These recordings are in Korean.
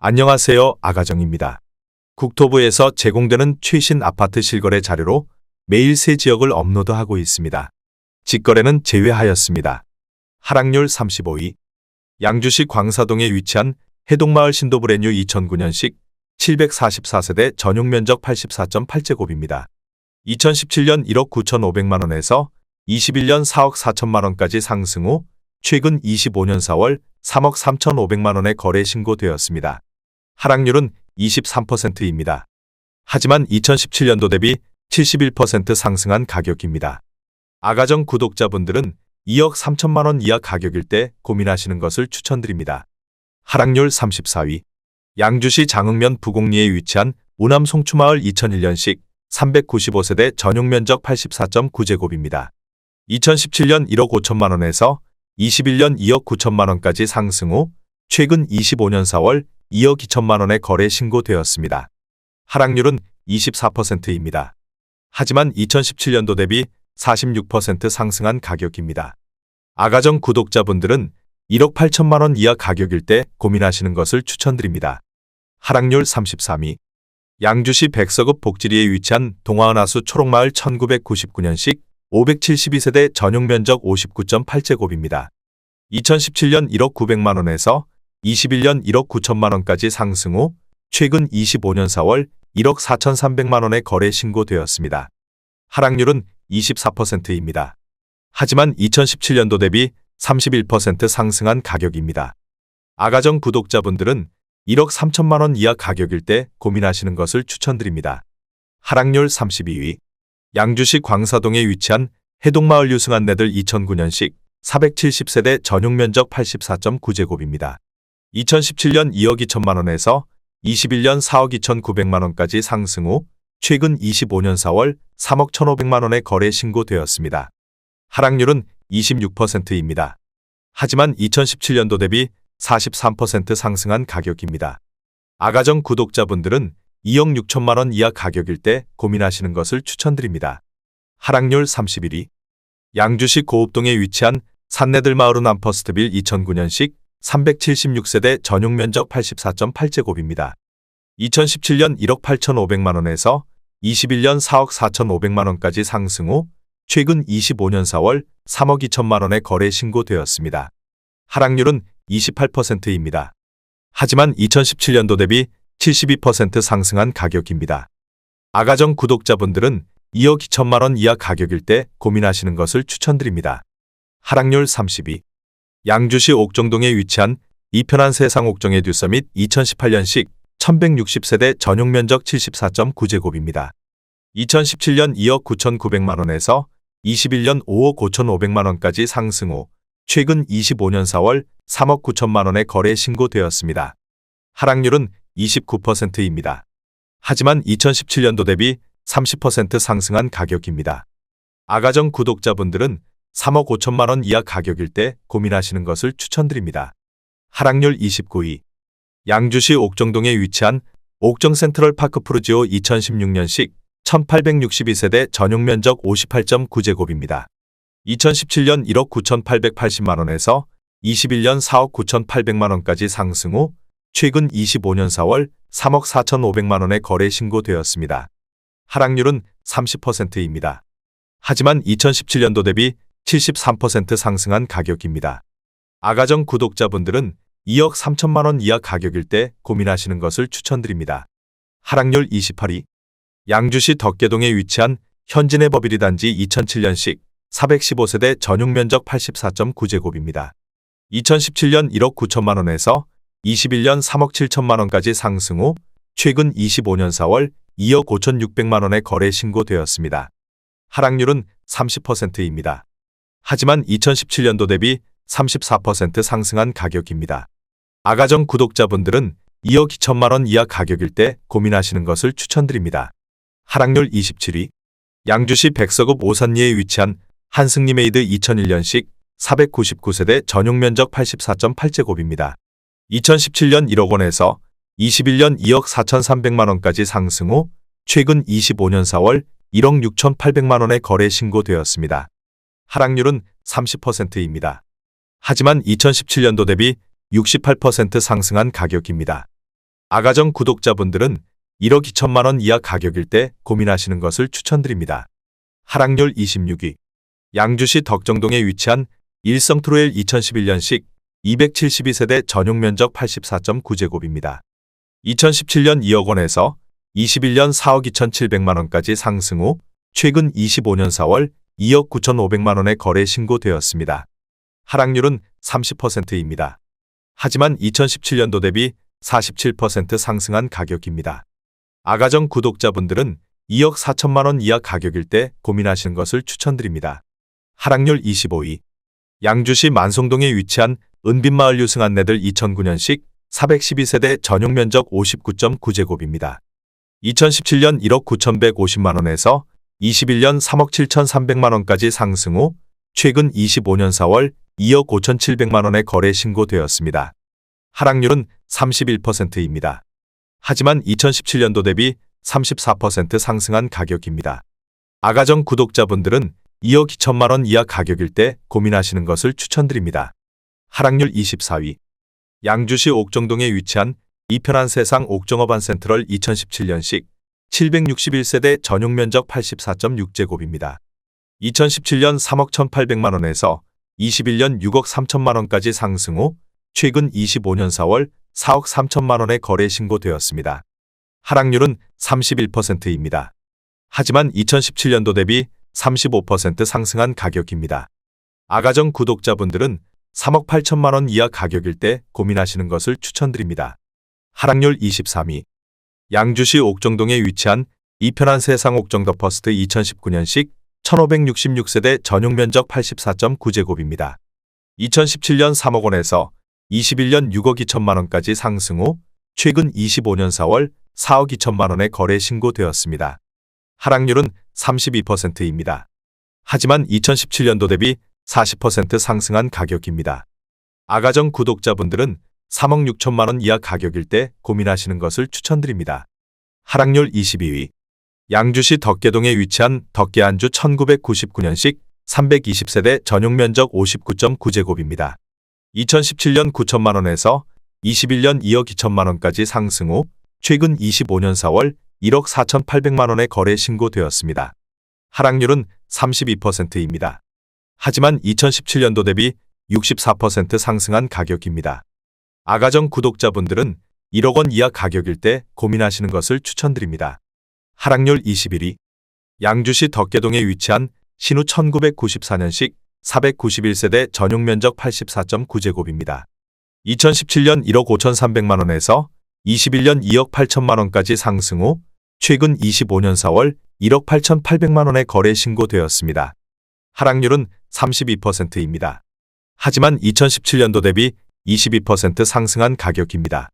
안녕하세요. 아가정입니다. 국토부에서 제공되는 최신 아파트 실거래 자료로 매일 새 지역을 업로드하고 있습니다. 직거래는 제외하였습니다. 하락률 35위. 양주시 광사동에 위치한 해동마을 신도브레뉴 2009년식 744세대 전용 면적 84.8제곱입니다. 2017년 1억 9,500만 원에서 21년 4억 4천만 원까지 상승 후 최근 25년 4월 3억 3,500만 원의 거래 신고되었습니다. 하락률은 23%입니다. 하지만 2017년도 대비 71% 상승한 가격입니다. 아가정 구독자분들은 2억 3천만 원 이하 가격일 때 고민하시는 것을 추천드립니다. 하락률 34위. 양주시 장흥면 부곡리에 위치한 우남 송추마을 2001년식 395세대 전용 면적 84.9제곱입니다. 2017년 1억 5천만 원에서 21년 2억 9천만 원까지 상승 후 최근 25년 4월 2억 2천만 원의 거래 신고되었습니다. 하락률은 24%입니다. 하지만 2017년도 대비 46% 상승한 가격입니다. 아가정 구독자분들은 1억 8천만 원 이하 가격일 때 고민하시는 것을 추천드립니다. 하락률 33위. 양주시 백서급 복지리에 위치한 동화은하수 초록마을 1999년식 572세대 전용 면적 59.8제곱입니다. 2017년 1억 900만 원에서 21년 1억 9천만 원까지 상승 후 최근 25년 4월 1억 4,300만 원의 거래 신고되었습니다. 하락률은 24%입니다. 하지만 2017년도 대비 31% 상승한 가격입니다. 아가정 구독자분들은 1억 3천만 원 이하 가격일 때 고민하시는 것을 추천드립니다. 하락률 32위. 양주시 광사동에 위치한 해동마을 유승한내들 2009년식 470세대 전용 면적 84.9제곱입니다. 2017년 2억 2천만 원에서 21년 4억 2천9백만 원까지 상승 후 최근 25년 4월 3억 1,500만 원의 거래 신고되었습니다. 하락률은 26%입니다. 하지만 2017년도 대비 43% 상승한 가격입니다. 아가정 구독자분들은 2억 6천만 원 이하 가격일 때 고민하시는 것을 추천드립니다. 하락률 31위. 양주시 고읍동에 위치한 산내들 마을은 암퍼스트빌 2009년식 376세대 전용 면적 84.8제곱입니다. 2017년 1억 8,500만 원에서 21년 4억 4,500만 원까지 상승 후 최근 25년 4월 3억 2천만 원의 거래 신고되었습니다. 하락률은 28%입니다. 하지만 2017년도 대비 72% 상승한 가격입니다. 아가정 구독자분들은 2억 2천만 원 이하 가격일 때 고민하시는 것을 추천드립니다. 하락률 32. 양주시 옥정동에 위치한 이편한 세상 옥정의 듀서밋 2018년식 1160세대 전용 면적 74.9제곱입니다. 2017년 2억 9,900만 원에서 21년 5억 5,500만 원까지 상승 후 최근 25년 4월 3억 9천만 원의 거래 신고되었습니다. 하락률은 29%입니다. 하지만 2017년도 대비 30% 상승한 가격입니다. 아가정 구독자분들은 3억 5천만 원 이하 가격일 때 고민하시는 것을 추천드립니다. 하락률 29위. 양주시 옥정동에 위치한 옥정 센트럴 파크 프루지오 2016년식 1862세대 전용 면적 58.9제곱입니다. 2017년 1억 9,880만 원에서 21년 4억 9,800만 원까지 상승 후 최근 25년 4월 3억 4,500만 원의 거래 신고되었습니다. 하락률은 30%입니다. 하지만 2017년도 대비 73% 상승한 가격입니다. 아가정 구독자분들은 2억 3천만 원 이하 가격일 때 고민하시는 것을 추천드립니다. 하락률 28위. 양주시 덕계동에 위치한 현진의 버비리 단지 2007년식 415세대 전용 면적 84.9제곱입니다. 2017년 1억 9천만 원에서 21년 3억 7천만 원까지 상승 후 최근 25년 4월 2억 5천6백만 원의 거래 신고되었습니다. 하락률은 30%입니다. 하지만 2017년도 대비 34% 상승한 가격입니다. 아가정 구독자분들은 2억 2천만 원 이하 가격일 때 고민하시는 것을 추천드립니다. 하락률 27위. 양주시 백서급 오산리에 위치한 한승리메이드 2001년식 499세대 전용 면적 84.8제곱입니다. 2017년 1억 원에서 21년 2억 4,300만 원까지 상승 후 최근 25년 4월 1억 6,800만 원의 거래 신고되었습니다. 하락률은 30%입니다. 하지만 2017년도 대비 68% 상승한 가격입니다. 아가정 구독자분들은 1억 2천만 원 이하 가격일 때 고민하시는 것을 추천드립니다. 하락률 26위. 양주시 덕정동에 위치한 일성트로엘 2011년식 272세대 전용 면적 84.9제곱입니다. 2017년 2억 원에서 21년 4억 2,700만 원까지 상승 후 최근 25년 4월 2억 9,500만 원에 거래 신고되었습니다. 하락률은 30%입니다. 하지만 2017년도 대비 47% 상승한 가격입니다. 아가정 구독자분들은 2억 4천만 원 이하 가격일 때 고민하시는 것을 추천드립니다. 하락률 25위. 양주시 만송동에 위치한 은빛마을 유승안내들 2009년식 412세대 전용 면적 59.9제곱입니다. 2017년 1억 9,150만 원에서 21년 3억 7,300만 원까지 상승 후 최근 25년 4월 2억 5,700만 원에 거래 신고되었습니다. 하락률은 31%입니다. 하지만 2017년도 대비 34% 상승한 가격입니다. 아가정 구독자분들은 2억 2천만 원 이하 가격일 때 고민하시는 것을 추천드립니다. 하락률 24위. 양주시 옥정동에 위치한 이편한 세상 옥정어반 센트럴 2017년식 761세대 전용 면적 84.6제곱입니다. 2017년 3억 1,800만 원에서 21년 6억 3천만 원까지 상승 후 최근 25년 4월 4억 3천만 원에 거래 신고되었습니다. 하락률은 31%입니다. 하지만 2017년도 대비 35% 상승한 가격입니다. 아가정 구독자분들은 3억 8천만 원 이하 가격일 때 고민하시는 것을 추천드립니다. 하락률 23위. 양주시 옥정동에 위치한 이편한 세상 옥정더 퍼스트 2019년식 1566세대 전용 면적 84.9제곱입니다. 2017년 3억 원에서 21년 6억 2천만 원까지 상승 후 최근 25년 4월 4억 2천만 원에 거래 신고되었습니다. 하락률은 32%입니다. 하지만 2017년도 대비 40% 상승한 가격입니다. 아가정 구독자분들은 3억 6천만 원 이하 가격일 때 고민하시는 것을 추천드립니다. 하락률 22위. 양주시 덕계동에 위치한 덕계안주 1999년식 320세대 전용 면적 59.9제곱입니다. 2017년 9천만 원에서 21년 2억 2천만 원까지 상승 후 최근 25년 4월 1억 4,800만 원에 거래 신고되었습니다. 하락률은 32%입니다. 하지만 2017년도 대비 64% 상승한 가격입니다. 아가정 구독자분들은 1억 원 이하 가격일 때 고민하시는 것을 추천드립니다. 하락률 21위. 양주시 덕계동에 위치한 신우 1994년식 491세대 전용 면적 84.9제곱입니다. 2017년 1억 5,300만 원에서 21년 2억 8천만 원까지 상승 후 최근 25년 4월 1억 8,800만 원에 거래 신고되었습니다. 하락률은 32%입니다. 하지만 2017년도 대비 22% 상승한 가격입니다.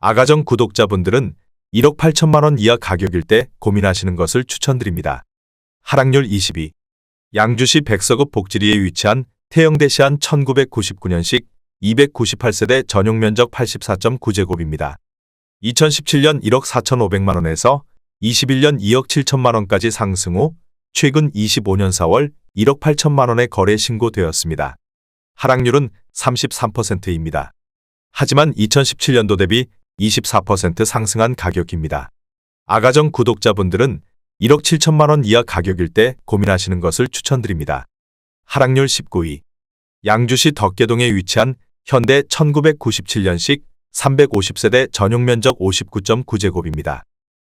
아가정 구독자분들은 1억 8천만 원 이하 가격일 때 고민하시는 것을 추천드립니다. 하락률 22. 양주시 백서급 복지리에 위치한 태영대시안 1999년식 298세대 전용 면적 84.9제곱입니다. 2017년 1억 4,500만 원에서 21년 2억 7천만 원까지 상승 후 최근 25년 4월 1억 8천만 원에 거래 신고되었습니다. 하락률은 33%입니다. 하지만 2017년도 대비 24% 상승한 가격입니다. 아가정 구독자분들은 1억 7천만 원 이하 가격일 때 고민하시는 것을 추천드립니다. 하락률 19위. 양주시 덕계동에 위치한 현대 1997년식 350세대 전용 면적 59.9제곱입니다.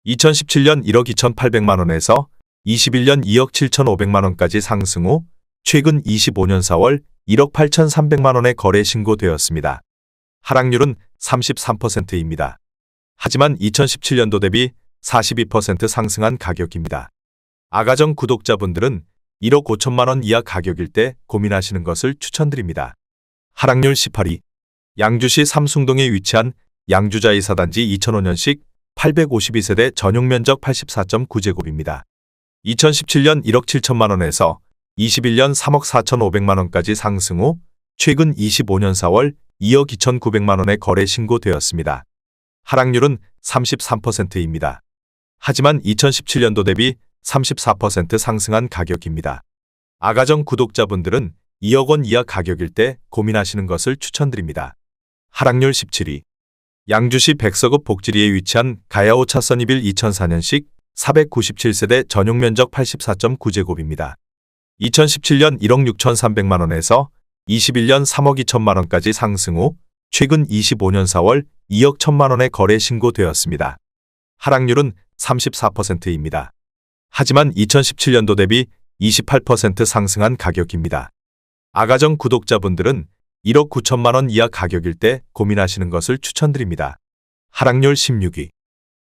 2017년 1억 2,800만 원에서 21년 2억 7,500만 원까지 상승 후 최근 25년 4월 1억 8,300만 원에 거래 신고되었습니다. 하락률은 33%입니다. 하지만 2017년도 대비 42% 상승한 가격입니다. 아가정 구독자분들은 1억 5천만 원 이하 가격일 때 고민하시는 것을 추천드립니다. 하락률 18위. 양주시 삼숭동에 위치한 양주자이사단지 2005년식 852세대 전용 면적 84.9제곱입니다. 2017년 1억 7천만 원에서 21년 3억 4천5백만 원까지 상승 후 최근 25년 4월 2억 2천9백만 원에 거래 신고되었습니다. 하락률은 33%입니다. 하지만 2017년도 대비 34% 상승한 가격입니다. 아가정 구독자분들은 2억 원 이하 가격일 때 고민하시는 것을 추천드립니다. 하락률 17위. 양주시 백서급 복지리에 위치한 가야오 차선 2빌 2004년식 497세대 전용 면적 84.9제곱입니다. 2017년 1억 6,300만 원에서 21년 3억 2천만 원까지 상승 후 최근 25년 4월 2억 1천만 원의 거래 신고되었습니다. 하락률은 34%입니다. 하지만 2017년도 대비 28% 상승한 가격입니다. 아가정 구독자분들은 1억 9천만 원 이하 가격일 때 고민하시는 것을 추천드립니다. 하락률 16위.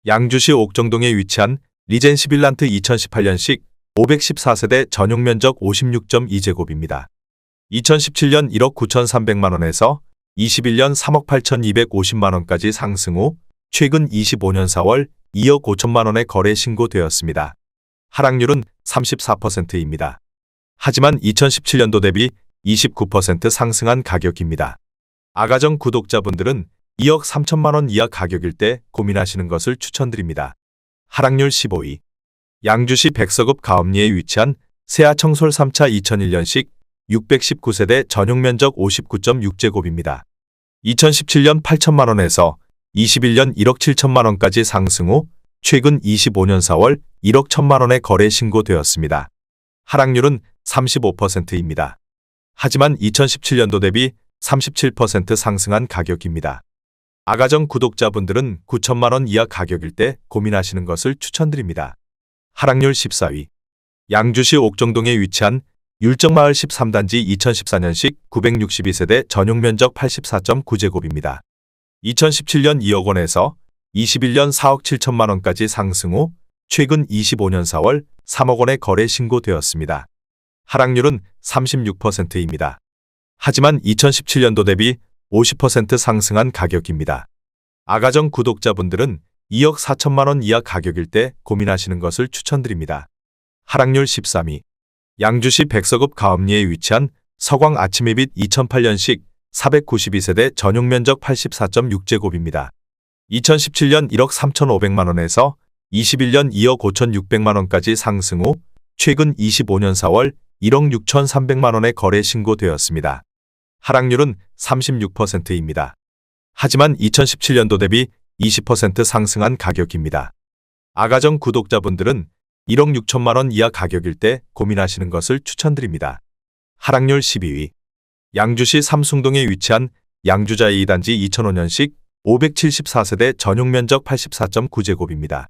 양주시 옥정동에 위치한 리젠시 빌란트 2018년식 514세대 전용 면적 56.2제곱입니다. 2017년 1억 9,300만 원에서 21년 3억 8,250만 원까지 상승 후 최근 25년 4월 2억 5천만 원의 거래 신고되었습니다. 하락률은 34%입니다. 하지만 2017년도 대비 29% 상승한 가격입니다. 아가정 구독자분들은 2억 3천만 원 이하 가격일 때 고민하시는 것을 추천드립니다. 하락률 15위. 양주시 백서급 가업리에 위치한 세아청솔 3차 2001년식 619세대 전용 면적 59.6제곱입니다. 2017년 8천만 원에서 21년 1억 7천만 원까지 상승 후 최근 25년 4월 1억 1천만 원의 거래 신고되었습니다. 하락률은 35%입니다. 하지만 2017년도 대비 37% 상승한 가격입니다. 아가정 구독자분들은 9천만 원 이하 가격일 때 고민하시는 것을 추천드립니다. 하락률 14위. 양주시 옥정동에 위치한 율정마을 13단지 2014년식 962세대 전용 면적 84.9제곱입니다. 2017년 2억 원에서 21년 4억 7천만 원까지 상승 후 최근 25년 4월 3억 원의 거래 신고되었습니다. 하락률은 36%입니다. 하지만 2017년도 대비 50% 상승한 가격입니다. 아가정 구독자분들은 2억 4천만 원 이하 가격일 때 고민하시는 것을 추천드립니다. 하락률 13위. 양주시 백서급 가업리에 위치한 서광 아침이빛 2008년식 492세대 전용 면적 84.6제곱입니다. 2017년 1억 3,500만 원에서 21년 2억 5,600만 원까지 상승 후 최근 25년 4월 1억 6,300만 원의 거래 신고되었습니다. 하락률은 36%입니다. 하지만 2017년도 대비 20% 상승한 가격입니다. 아가정 구독자분들은 1억 6천만 원 이하 가격일 때 고민하시는 것을 추천드립니다. 하락률 12위. 양주시 삼숭동에 위치한 양주자 2단지 2005년식 574세대 전용 면적 84.9제곱입니다.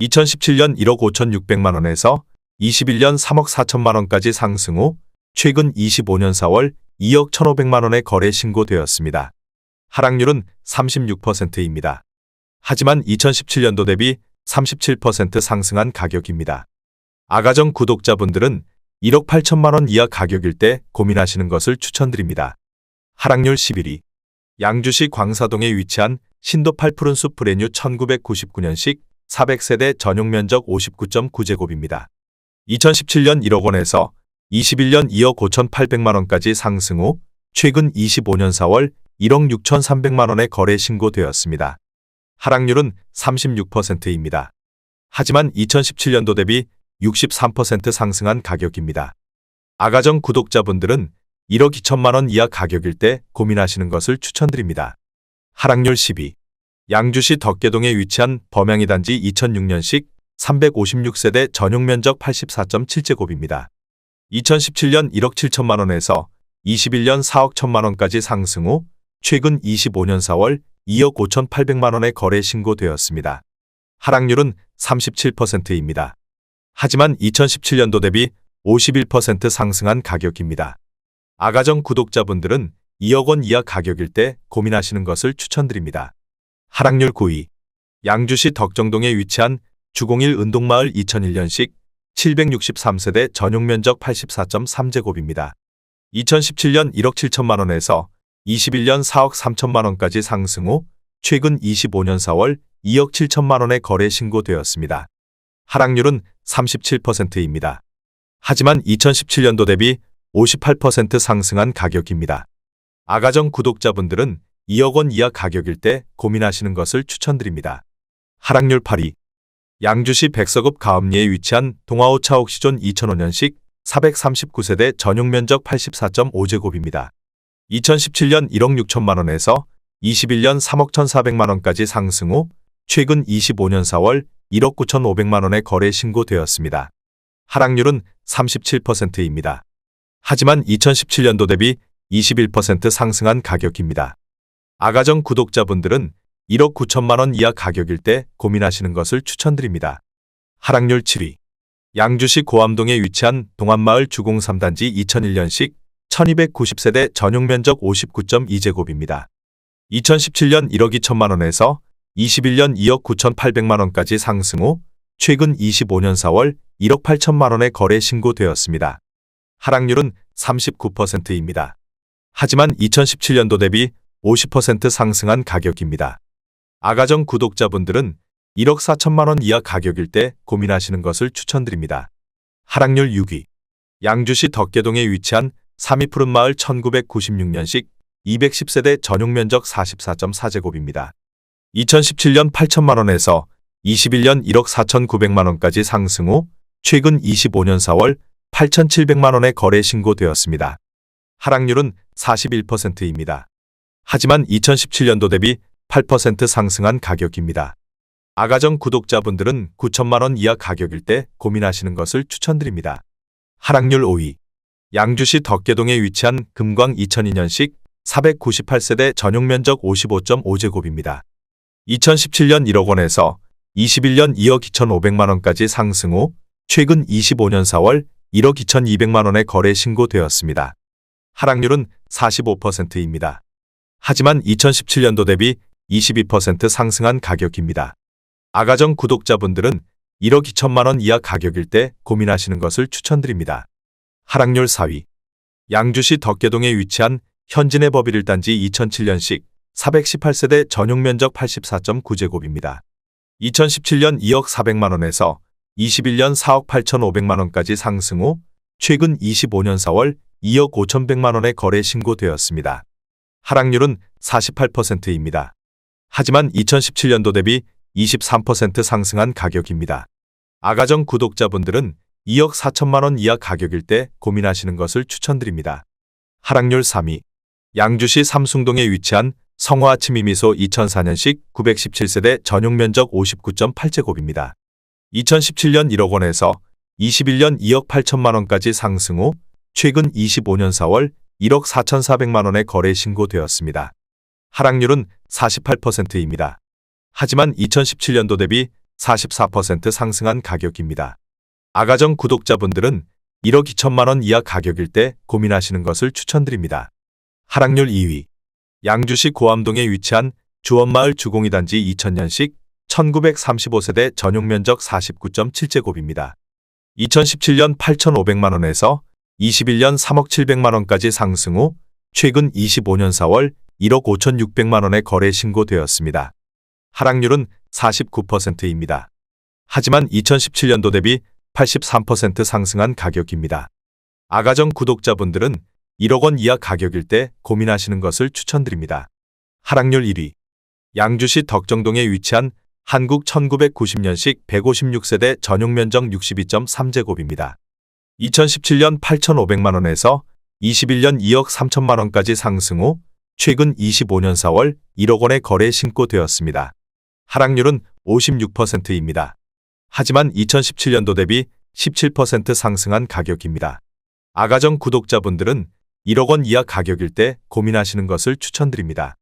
2017년 1억 5,600만 원에서 21년 3억 4천만 원까지 상승 후 최근 25년 4월 2억 1,500만 원의 거래 신고되었습니다. 하락률은 36%입니다. 하지만 2017년도 대비 37% 상승한 가격입니다. 아가정 구독자분들은 1억 8천만 원 이하 가격일 때 고민하시는 것을 추천드립니다. 하락률 11위. 양주시 광사동에 위치한 신도 8푸른 숲 브레뉴 1999년식 400세대 전용 면적 59.9제곱입니다. 2017년 1억 원에서 21년 2억 5,800만 원까지 상승 후 최근 25년 4월 1억 6,300만 원의 거래 신고되었습니다. 하락률은 36%입니다. 하지만 2017년도 대비 63% 상승한 가격입니다. 아가정 구독자분들은 1억 2천만 원 이하 가격일 때 고민하시는 것을 추천드립니다. 하락률 12. 양주시 덕계동에 위치한 범양이 단지 2006년식 356세대 전용 면적 84.7제곱입니다. 2017년 1억 7천만 원에서 21년 4억 1천만 원까지 상승 후 최근 25년 4월 2억 5천8백만 원의 거래 신고되었습니다. 하락률은 37%입니다. 하지만 2017년도 대비 51% 상승한 가격입니다. 아가정 구독자분들은 2억 원 이하 가격일 때 고민하시는 것을 추천드립니다. 하락률 9위. 양주시 덕정동에 위치한 주공일 은동마을 2001년식 763세대 전용 면적 84.3제곱입니다. 2017년 1억 7천만 원에서 21년 4억 3천만 원까지 상승 후 최근 25년 4월 2억 7천만 원의 거래 신고되었습니다. 하락률은 37%입니다. 하지만 2017년도 대비 58% 상승한 가격입니다. 아가정 구독자분들은 2억 원 이하 가격일 때 고민하시는 것을 추천드립니다. 하락률 8위. 양주시 백서급 가업리에 위치한 동아오차 옥시존 2005년식 439세대 전용 면적 84.5제곱입니다. 2017년 1억 6천만 원에서 21년 3억 1,400만 원까지 상승 후 최근 25년 4월 1억 9,500만 원의 거래 신고되었습니다. 하락률은 37%입니다. 하지만 2017년도 대비 21% 상승한 가격입니다. 아가정 구독자분들은 1억 9천만 원 이하 가격일 때 고민하시는 것을 추천드립니다. 하락률 7위. 양주시 고암동에 위치한 동안마을 주공 3단지 2001년식 1290세대 전용 면적 59.2제곱입니다. 2017년 1억 2천만 원에서 21년 2억 9천8백만 원까지 상승 후 최근 25년 4월 1억 8천만 원의 거래 신고되었습니다. 하락률은 39%입니다. 하지만 2017년도 대비 50% 상승한 가격입니다. 아가정 구독자분들은 1억 4천만 원 이하 가격일 때 고민하시는 것을 추천드립니다. 하락률 6위. 양주시 덕계동에 위치한 삼이푸른 마을 1996년식 210세대 전용 면적 44.4제곱입니다. 2017년 8천만 원에서 21년 1억 4천9백만 원까지 상승 후 최근 25년 4월 8,700만 원의 거래 신고되었습니다. 하락률은 41%입니다. 하지만 2017년도 대비 8% 상승한 가격입니다. 아가정 구독자분들은 9천만 원 이하 가격일 때 고민하시는 것을 추천드립니다. 하락률 5위. 양주시 덕계동에 위치한 금광 2002년식 498세대 전용 면적 55.5제곱입니다. 2017년 1억 원에서 21년 2억 2,500만 원까지 상승 후 최근 25년 4월 1억 2,200만 원의 거래 신고되었습니다. 하락률은 45%입니다. 하지만 2017년도 대비 22% 상승한 가격입니다. 아가정 구독자분들은 1억 2천만 원 이하 가격일 때 고민하시는 것을 추천드립니다. 하락률 4위. 양주시 덕계동에 위치한 현진의 법일 1단지 2007년식 418세대 전용 면적 84.9제곱입니다. 2017년 2억 400만 원에서 21년 4억 8,500만 원까지 상승 후 최근 25년 4월 2억 5,100만 원의 거래 신고되었습니다. 하락률은 48%입니다. 하지만 2017년도 대비 23% 상승한 가격입니다. 아가정 구독자분들은 2억 4천만 원 이하 가격일 때 고민하시는 것을 추천드립니다. 하락률 3위. 양주시 삼숭동에 위치한 성화 아침이미소 2004년식 917세대 전용 면적 59.8제곱입니다. 2017년 1억 원에서 21년 2억 8천만 원까지 상승 후 최근 25년 4월 1억 4,400만 원의 거래 신고되었습니다. 하락률은 48%입니다. 하지만 2017년도 대비 44% 상승한 가격입니다. 아가정 구독자분들은 1억 2천만 원 이하 가격일 때 고민하시는 것을 추천드립니다. 하락률 2위. 양주시 고암동에 위치한 주원마을 주공이단지 2000년식 1935세대 전용 면적 49.7제곱입니다. 2017년 8,500만 원에서 21년 3억 700만 원까지 상승 후 최근 25년 4월 1억 5,600만 원의 거래 신고되었습니다. 하락률은 49%입니다. 하지만 2017년도 대비 83% 상승한 가격입니다. 아가정 구독자분들은 1억 원 이하 가격일 때 고민하시는 것을 추천드립니다. 하락률 1위. 양주시 덕정동에 위치한 한국 1990년식 156세대 전용 면적 62.3제곱입니다. 2017년 8,500만 원에서 21년 2억 3천만 원까지 상승 후 최근 25년 4월 1억 원의 거래 신고되었습니다. 하락률은 56%입니다. 하지만 2017년도 대비 17% 상승한 가격입니다. 아가정 구독자분들은 1억 원 이하 가격일 때 고민하시는 것을 추천드립니다.